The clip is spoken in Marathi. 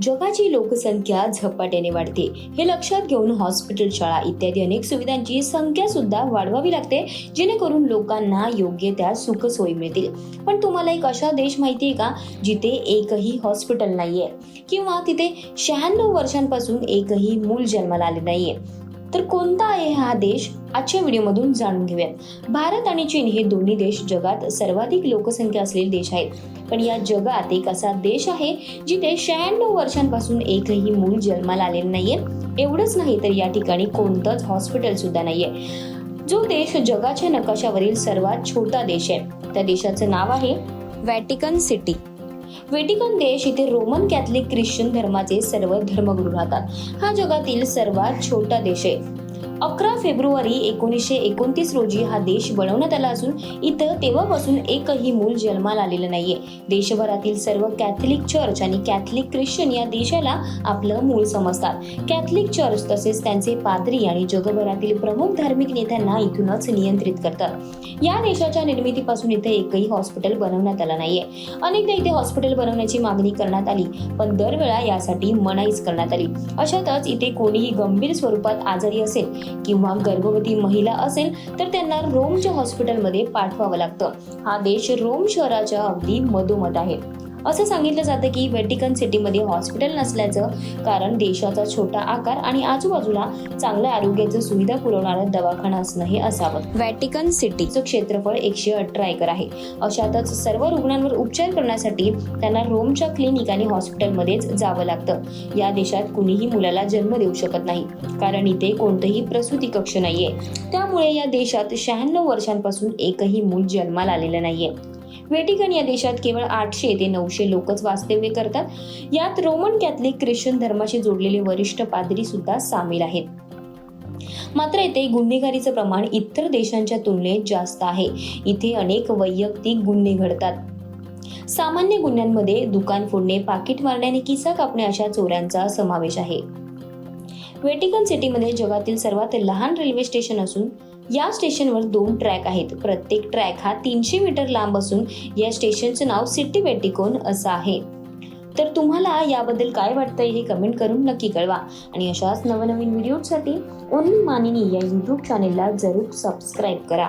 जगाची लोकसंख्या झपाट्याने वाढते. हे लक्षात घेऊन हॉस्पिटल शाळा इत्यादी अनेक सुविधांची संख्या सुद्धा वाढवावी लागते जेणेकरून लोकांना योग्य त्या सुखसोयी मिळतील. पण तुम्हाला एक असा देश माहिती आहे का जिथे एकही हॉस्पिटल नाहीये? किंवा तिथे शहाण्णव वर्षांपासून एकही मूल जन्माला आले नाहीये? तर कोणता आहे हा देश? आजच्या व्हिडिओमधून जाणून घेऊयात. भारत आणि चीन हे दोन्ही देश जगात सर्वाधिक लोकसंख्या असलेले देश आहेत. पण या जगात एक असा देश आहे जिथे शहाण्णव वर्षांपासून एकही मूल जन्माला आलेलं नाहीये. एवढंच नाही तर या ठिकाणी कोणतंच हॉस्पिटल सुद्धा नाहीये. जो देश जगाच्या नकाशावरील सर्वात छोटा देश आहे. त्या देशाचं नाव आहे व्हॅटिकन सिटी व्हेटिकन देश इथे रोमन कॅथलिक ख्रिश्चन धर्माचे सर्व धर्मगुरू राहतात. हा जगातील सर्वात छोटा देश आहे. अकरा फेब्रुवारी एकोणीसशे एकोणतीस रोजी हा देश बनवण्यात आला असून इथं तेव्हापासून एकही मूल जन्माला आलेलं नाहीये. देशभरातील सर्व कॅथलिक चर्च आणि कॅथलिक ख्रिश्चन या देशाला आपलं मूळ समजतात. कॅथलिक चर्च तसेच त्यांचे पादरी आणि जगभरातील प्रमुख धार्मिक नेत्यांना इथूनच नियंत्रित करतात या देशाच्या निर्मितीपासून इथे एकही हॉस्पिटल बनवण्यात आलं नाहीये. अनेकदा इथे हॉस्पिटल बनवण्याची मागणी करण्यात आली पण दरवेळा यासाठी मनाईच करण्यात आली. अशातच इथे कोणीही गंभीर स्वरूपात आजारी असेल किंवा गर्भवती महिला असेल तर त्यांना रोमच्या हॉस्पिटलमध्ये पाठवावं लागतं. हा देश रोम शहराच्या अगदी मधोमध आहे. असं सांगितलं जातं की व्हॅटिकन सिटीमध्ये हॉस्पिटल नसल्याचं कारण देशाचा छोटा आकार आणि आजूबाजूला चांगल्या आरोग्याचं सुविधा पुरवणारा दवाखाना असणं हे असावं व्हॅटिकन सिटीचं क्षेत्रफळ एकशे अठरा एकर आहे. अशातच सर्व रुग्णांवर उपचार करण्यासाठी त्यांना रोमच्या क्लिनिक आणि हॉस्पिटलमध्येच जावं लागतं. या देशात कुणीही मुलाला जन्म देऊ शकत नाही कारण इथे कोणतंही प्रसूती कक्ष नाहीये. त्यामुळे या देशात शहाण्णव वर्षांपासून एकही मूल जन्माला आलेलं नाहीये. वेटिकन या देशात केवळ आठशे ते नऊशे लोकच वास्तव्य करतात. यात रोमन कॅथलिक ख्रिश्चन धर्माशी जोडलेले वरिष्ठ पादरी सुद्धा सामील आहेत. मात्र येथे गुन्हेगारीचं प्रमाण इतर देशांच्या तुलनेत जास्त आहे. इथे अनेक वैयक्तिक गुन्हे घडतात. सामान्य गुन्ह्यांमध्ये दुकान फोडणे पाकिट मारणे आणि किस्सा कापणे अशा चोऱ्यांचा समावेश आहे. वेटिकन सिटीमध्ये जगातील सर्वात लहान रेल्वे स्टेशन असून या स्टेशनवर दोन ट्रॅक आहेत. प्रत्येक ट्रॅक हा तीनशे मीटर लांब असून या स्टेशनचं नाव सिटी वेटिकोन असं आहे. तर तुम्हाला याबद्दल काय वाटतंय हे कमेंट करून नक्की कळवा. आणि अशाच नवनवीन व्हिडिओसाठी ओनली मानिनी या यूट्यूब चॅनेलला जरूर सबस्क्राईब करा.